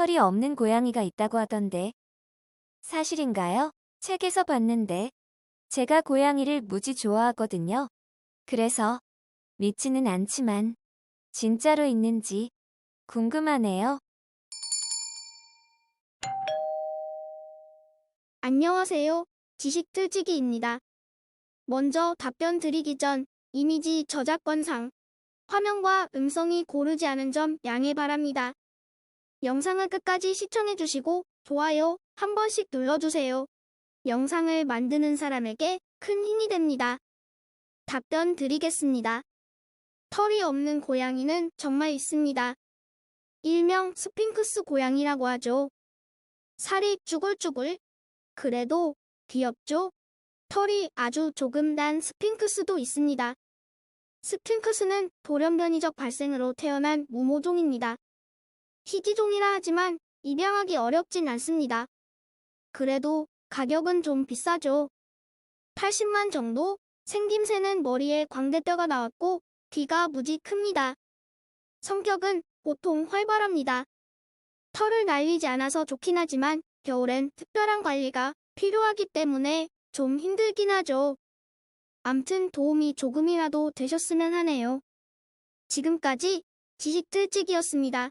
털이 없는 고양이가 있다고 하던데. 사실인가요? 책에서 봤는데. 제가 고양이를 무지 좋아하거든요. 그래서 믿지는 않지만 진짜로 있는지 궁금하네요. 안녕하세요. 지식틀치기입니다. 먼저 답변 드리기 전 이미지 저작권상 화면과 음성이 고르지 않은 점 양해 바랍니다. 영상을 끝까지 시청해주시고 좋아요 한 번씩 눌러주세요. 영상을 만드는 사람에게 큰 힘이 됩니다. 답변 드리겠습니다. 털이 없는 고양이는 정말 있습니다. 일명 스핑크스 고양이라고 하죠. 살이 쭈글쭈글 그래도 귀엽죠? 털이 아주 조금 난 스핑크스도 있습니다. 스핑크스는 돌연변이적 발생으로 태어난 무모종입니다. 희귀종이라 하지만 입양하기 어렵진 않습니다. 그래도 가격은 좀 비싸죠. 80만 정도? 생김새는 머리에 광대뼈가 나왔고 귀가 무지 큽니다. 성격은 보통 활발합니다. 털을 날리지 않아서 좋긴 하지만 겨울엔 특별한 관리가 필요하기 때문에 좀 힘들긴 하죠. 암튼 도움이 조금이라도 되셨으면 하네요. 지금까지 지식틀치기였습니다.